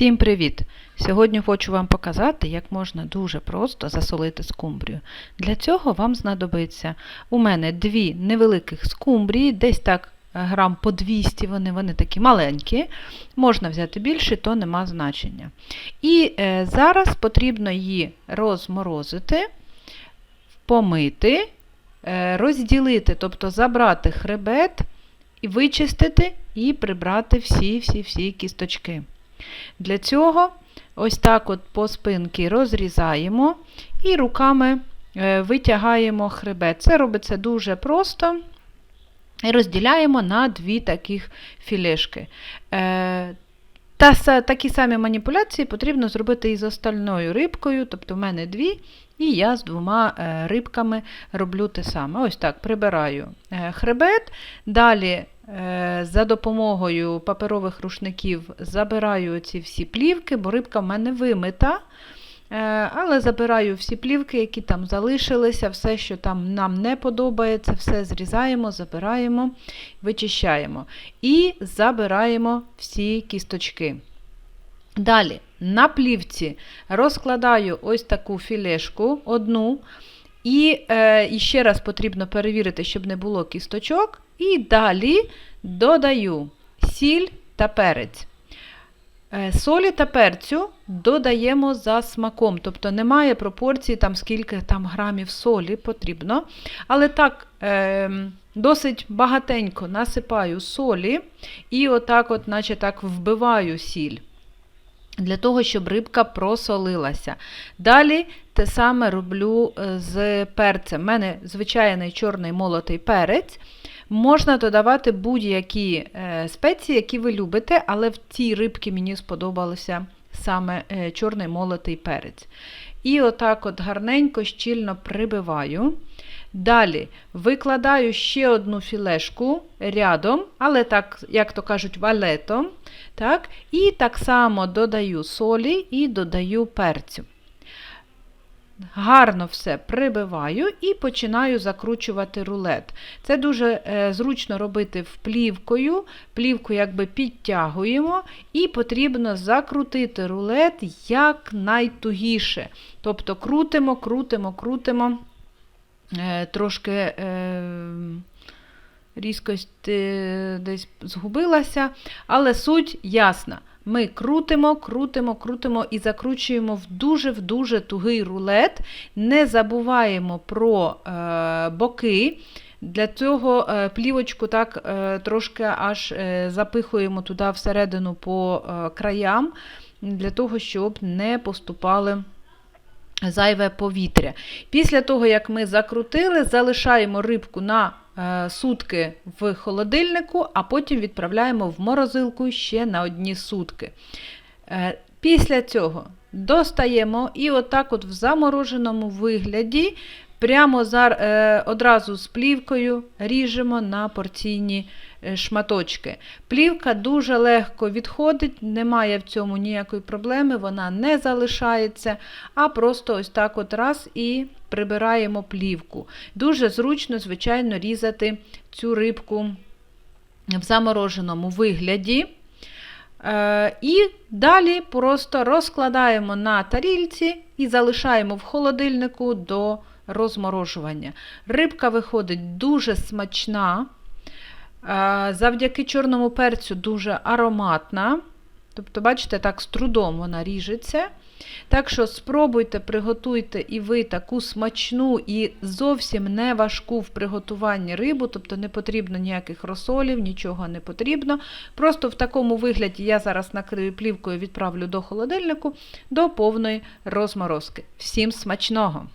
Всім привіт! Сьогодні хочу вам показати, як можна дуже просто засолити скумбрію. Для цього вам знадобиться у мене дві невеликих скумбрії, десь так е, грам по 200, вони, вони такі маленькі. Можна взяти більше, то нема значення. І е, зараз потрібно її розморозити, помити, е, розділити, тобто забрати хребет, вичистити і прибрати всі-всі-всі кісточки. Для цього ось так от по спинки розрізаємо і руками е, витягаємо хребет. Це робиться дуже просто. І розділяємо на дві таких філешки. Е, та такі самі маніпуляції потрібно зробити і з остальною рибкою, тобто в мене дві, і я з двома е, рибками роблю те саме. Ось так прибираю хребет, далі за допомогою паперових рушників забираю ці всі плівки, бо рибка в мене вимита. Е, але забираю всі плівки, які там залишилися, все, що там нам не подобається, все зрізаємо, забираємо, вичищаємо. І забираємо всі кісточки. Далі, на плівці розкладаю ось таку філешку, одну. І, е, ще раз потрібно перевірити, щоб не було кісточок. І далі додаю сіль та перець. Е, солі та перцю додаємо за смаком, тобто немає пропорції, там скільки там грамів солі потрібно. Але так, е, досить багатенько насипаю солі і отак, от, наче так, вбиваю сіль. Для того, щоб рибка просолилася. Далі те саме роблю е, з перцем. У мене звичайний чорний молотий перець. Можна додавати будь-які е, спеції, які ви любите, але в цій рибці мені сподобався саме е, чорний молотий перець. І отак от гарненько, щільно прибиваю. Далі викладаю ще одну філешку рядом, але так, як то кажуть, валетом. Так? І так само додаю солі і додаю перцю. Гарно все прибиваю і починаю закручувати рулет. Це дуже е, зручно робити вплівкою, плівку якби підтягуємо, і потрібно закрутити рулет якнайтугіше. Тобто крутимо, крутимо, крутимо, трошки е, різкость е, десь згубилася, але суть ясна. Ми крутимо, крутимо, крутимо і закручуємо в дуже-в дуже тугий рулет. Не забуваємо про е, боки. Для цього е, плівочку так е, трошки аж е, запихуємо туди всередину по е, краям, для того, щоб не поступали. Зайве повітря. Після того, як ми закрутили, залишаємо рибку на Е, сутки в холодильнику, а потім відправляємо в морозилку ще на одні сутки. Е, після цього достаємо і отак от в замороженому вигляді, прямо е, одразу з плівкою ріжемо на порційні шматочки. Плівка дуже легко відходить, немає в цьому ніякої проблеми, вона не залишається, а просто ось так от раз і прибираємо плівку. Дуже зручно, звичайно, різати цю рибку в замороженому вигляді. Е, і далі просто розкладаємо на тарільці і залишаємо в холодильнику до розморожування. Рибка виходить дуже смачна, е, завдяки чорному перцю дуже ароматна. Тобто, бачите, так з трудом вона ріжеться. Так що спробуйте, приготуйте і ви таку смачну і зовсім не важку в приготуванні рибу, тобто не потрібно ніяких розсолів, нічого не потрібно. Просто в такому вигляді я зараз накрию плівкою відправлю до холодильнику до повної розморозки. Всім смачного!